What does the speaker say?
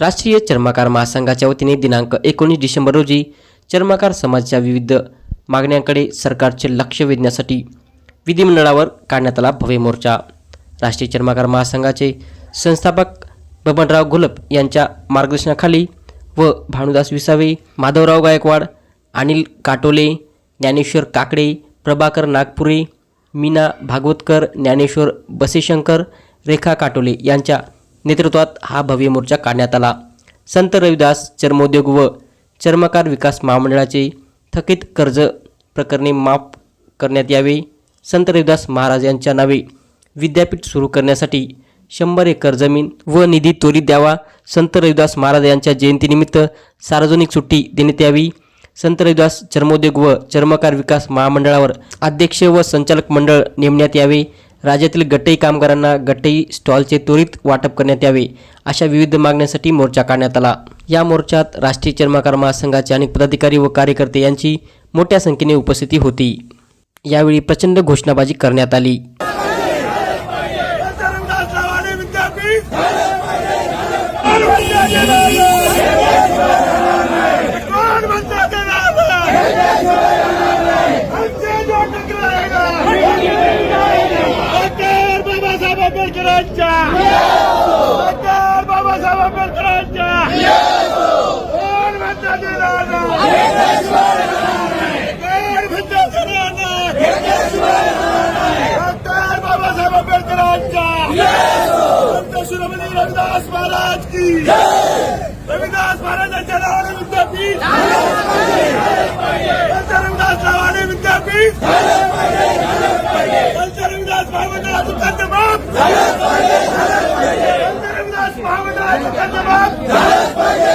राष्ट्रीय चर्मकार महासंघाच्या वतीने दिनांक एकोणीस डिसेंबर रोजी चर्मकार समाजाच्या विविध मागण्यांकडे सरकारचे लक्ष वेधण्यासाठी विधिमंडळावर काढण्यात आला भव्य मोर्चा. राष्ट्रीय चर्मकार महासंघाचे संस्थापक बबनराव घोलप यांच्या मार्गदर्शनाखाली व भानुदास विसावे माधवराव गायकवाड अनिल काटोले ज्ञानेश्वर काकडे प्रभाकर नागपुरे मीना भागवतकर ज्ञानेश्वर बसेशंकर रेखा काटोले यांच्या नेतृत्वात हा भव्य मोर्चा काढण्यात आला. संत रविदास चर्मोद्योग व चर्मकार विकास महामंडळाचे थकीत कर्ज प्रकरणे माफ करण्यात यावे. संत रविदास महाराज यांच्या नावे विद्यापीठ सुरू करण्यासाठी शंभर एकर जमीन व निधी त्वरित द्यावा. संत रविदास महाराज यांच्या जयंतीनिमित्त सार्वजनिक सुट्टी देण्यात यावी. संत रविदास चर्मोद्योग व चर्मकार विकास महामंडळावर अध्यक्ष व संचालक मंडळ नेमण्यात यावे. राज्यातील गट्टई कामगारांना गट्टई स्टॉलचे त्वरित वाटप करण्यात यावे अशा विविध मागण्यांसाठी मोर्चा काढण्यात आला या मोर्चात राष्ट्रीय चर्माकार महासंघाचे अनेक पदाधिकारी व कार्यकर्ते यांची मोठ्या संख्येने उपस्थिती होती यावेळी प्रचंड घोषणाबाजी करण्यात आली Yeah, yeah, yeah. आंबेडकरांच्या. डॉक्टर बाबासाहेब आंबेडकरांच्या. डॉक्टर रविदास महाराज की. रविदास महाराजांच्या नावाने विद्यापीठ. संत रविदास नावाने विद्यापीठ. रविदास महाराजांना गलत पड़े गलत पड़े